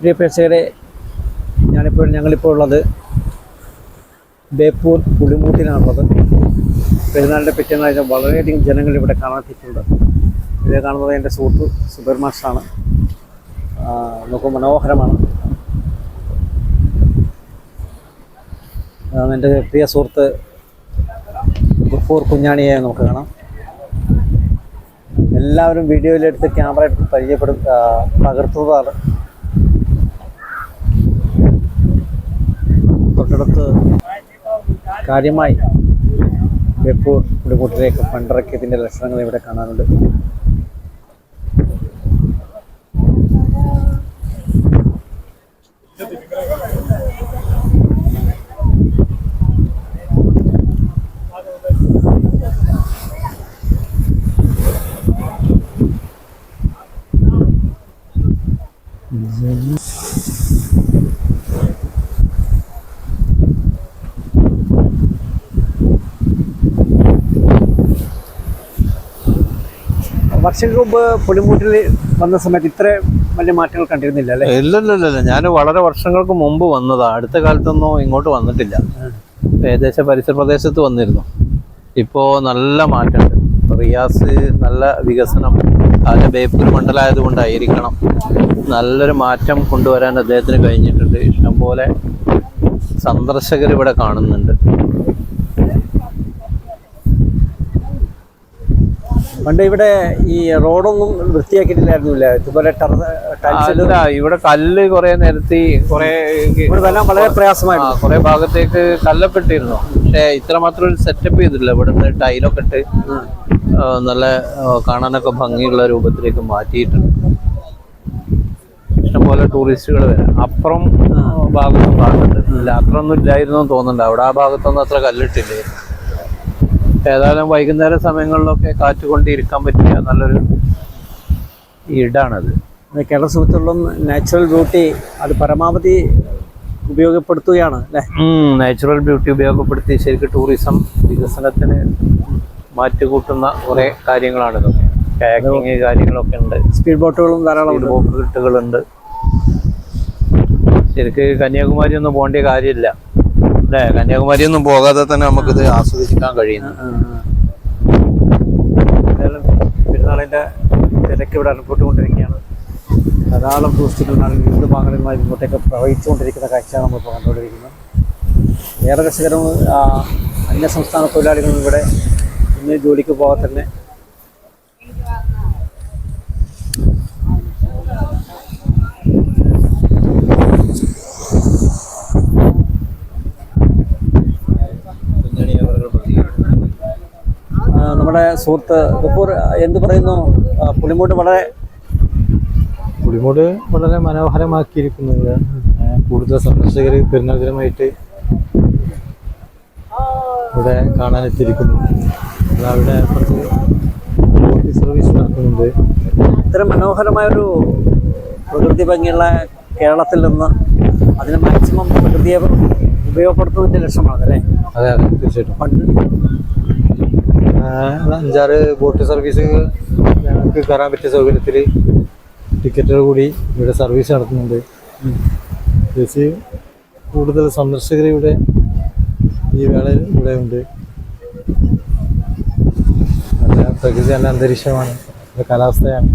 പ്രിയ പ്രേക്ഷകരെ ഞാനിപ്പോൾ ഞങ്ങളിപ്പോൾ ഉള്ളത് ബേപ്പൂർ പുളിമൂട്ടിലാണുള്ളത്. പെരുന്നാളിന്റെ പിറ്റേന്നാഴ്ച വളരെയധികം ജനങ്ങൾ ഇവിടെ കാണാത്തിട്ടുണ്ട് ഇത് കാണുന്നത് എന്റെ സുഹൃത്ത് മാഷാണ്. ആ, നമുക്ക് മനോഹരമാണ്. എന്റെ പ്രിയ സുഹൃത്ത് ഗഫൂർ കുഞ്ഞാണിയെ നമുക്ക് കാണാം. എല്ലാവരും വീഡിയോയിലെടുത്ത് ക്യാമറ എടുത്ത് പരിചയപ്പെടും പകർത്തുന്നതാണ്. തൊട്ടടുത്ത് കാര്യമായി വെപ്പൂർ കുടികൂട്ടിലേക്ക് പണ്ടിറക്കിയതിന്റെ ലക്ഷണങ്ങൾ ഇവിടെ കാണാനുണ്ട് വർഷങ്ങൾക്ക് മുമ്പ് പുലിമൂട്ടിൽ വന്ന സമയത്ത് ഇത്ര വലിയ മാറ്റങ്ങൾ കണ്ടിരുന്നില്ല അല്ലേ? ഇല്ലല്ലല്ല ഞാൻ വളരെ വർഷങ്ങൾക്ക് മുമ്പ് വന്നതാണ് അടുത്ത കാലത്തൊന്നും ഇങ്ങോട്ട് വന്നിട്ടില്ല. ഏകദേശം പരിസര പ്രദേശത്ത് വന്നിരുന്നു. ഇപ്പോ നല്ല മാറ്റമുണ്ട്. റിയാസ് നല്ല വികസനം അതിന്റെ ബേപ്പൂർ മണ്ഡലമായത് കൊണ്ടായിരിക്കണം നല്ലൊരു മാറ്റം കൊണ്ടുവരാൻ അദ്ദേഹത്തിന് കഴിഞ്ഞിട്ടുണ്ട്. ഇഷ്ടംപോലെ സന്ദർശകർ ഇവിടെ കാണുന്നുണ്ട്. പണ്ട് ഇവിടെ ഈ റോഡൊന്നും വൃത്തിയാക്കിയിട്ടില്ലായിരുന്നില്ല. ഇതുപോലെ അല്ല ഇവിടെ കല്ല് കുറെ നിരത്തി കുറെ വരാൻ വളരെ പ്രയാസമായിരുന്നു. കുറെ ഭാഗത്തേക്ക് കല്ലപ്പെട്ടിരുന്നു പക്ഷെ ഇത്രമാത്രം ഒരു സെറ്റപ്പ് ചെയ്തിട്ടില്ല ഇവിടുന്ന്. ടൈലൊക്കെ ഇട്ട് നല്ല കാണാനൊക്കെ ഭംഗിയുള്ള രൂപത്തിലേക്ക് മാറ്റിയിട്ടുണ്ട്. ഇഷ്ടംപോലെ ടൂറിസ്റ്റുകൾ വരാം. അപ്പുറം ഭാഗത്തും കാണുന്നുണ്ട്. ഇല്ല അത്രയൊന്നും ഇല്ലായിരുന്നു തോന്നുന്നുണ്ട്. അവിടെ ആ ഭാഗത്തൊന്നും അത്ര കല്ലിട്ടില്ലായിരുന്നു ഏതായാലും വൈകുന്നേര സമയങ്ങളിലൊക്കെ കാറ്റ് കൊണ്ട് ഇരിക്കാൻ പറ്റിയ നല്ലൊരു ഇടാണത് കേരള സുഹൃത്തുക്കളും നാച്ചുറൽ ബ്യൂട്ടി അത് പരമാവധി ഉപയോഗപ്പെടുത്തുകയാണ് അല്ലേ? നാച്ചുറൽ ബ്യൂട്ടി ഉപയോഗപ്പെടുത്തി ശരിക്കും ടൂറിസം വികസനത്തിന് മാറ്റുകൂട്ടുന്ന കുറെ കാര്യങ്ങളാണ് ഇതൊക്കെ കാക്കിങ് കാര്യങ്ങളൊക്കെ ഉണ്ട്. സ്പീഡ് ബോട്ടുകളും ധാരാളം ബോട്ടുകളുണ്ട് ശരിക്ക് കന്യാകുമാരി ഒന്നും പോകേണ്ട കാര്യമില്ല. അല്ലേ? കന്യാകുമാരി ഒന്നും പോകാതെ തന്നെ നമുക്കിത് ആസ്വദിക്കാൻ കഴിയുന്നു. പെരുന്നാളിന്റെ തിരക്ക് ഇവിടെ അനുഭവപ്പെട്ടുകൊണ്ടിരിക്കുകയാണ്. ധാരാളം ടൂറിസ്റ്റുകളാണ് വിവിധ ഭാഗങ്ങളിൽ നിന്ന് ഇങ്ങോട്ടേക്ക് പ്രവഹിച്ചുകൊണ്ടിരിക്കുന്ന കാഴ്ചയാണ് നമ്മളിപ്പോൾ കണ്ടുകൊണ്ടിരിക്കുന്നത്. ഏറെ രസകരം അന്യസംസ്ഥാന അന്യ സംസ്ഥാന തൊഴിലാളികളും ഇവിടെ ഇന്ന് ജോലിക്ക് പോകാതെ തന്നെ നമ്മുടെ സുഹൃത്ത് ഗപ്പൂർ എന്ത് പറയുന്നു? പുളിമൂട് വളരെ പുളിമൂട് വളരെ മനോഹരമാക്കിയിരിക്കുന്നത്. കൂടുതൽ സന്ദർശകർ പെരുന്നാൾ ദിനമായിട്ട് ഇവിടെ കാണാനെത്തിയിരിക്കുന്നു. അവിടെ കുറച്ച് ബോട്ട് സർവീസ് നടത്തുന്നുണ്ട് ഇത്ര മനോഹരമായൊരു പ്രകൃതി ഭംഗിയുള്ള കേരളത്തിൽ നിന്ന് അതിന് മാക്സിമം പ്രകൃതിയെ ഉപയോഗപ്പെടുത്തുന്നതിന്റെ ലക്ഷ്യമാണ് അല്ലേ അതെ അതെ തീർച്ചയായിട്ടും. അഞ്ചാറ് ബോട്ട് സർവീസ് ഞങ്ങൾക്ക് കയറാൻ പറ്റിയ സൗകര്യത്തിൽ ടിക്കറ്റുകൾ കൂടി ഇവിടെ സർവീസ് നടത്തുന്നുണ്ട്. ചേച്ചി കൂടുതൽ സന്ദർശകർ ഇവിടെ ഈ വേളയിൽ ഇവിടെ ഉണ്ട്. നല്ല പ്രകൃതി നല്ല അന്തരീക്ഷമാണ്. കാലാവസ്ഥയാണ്.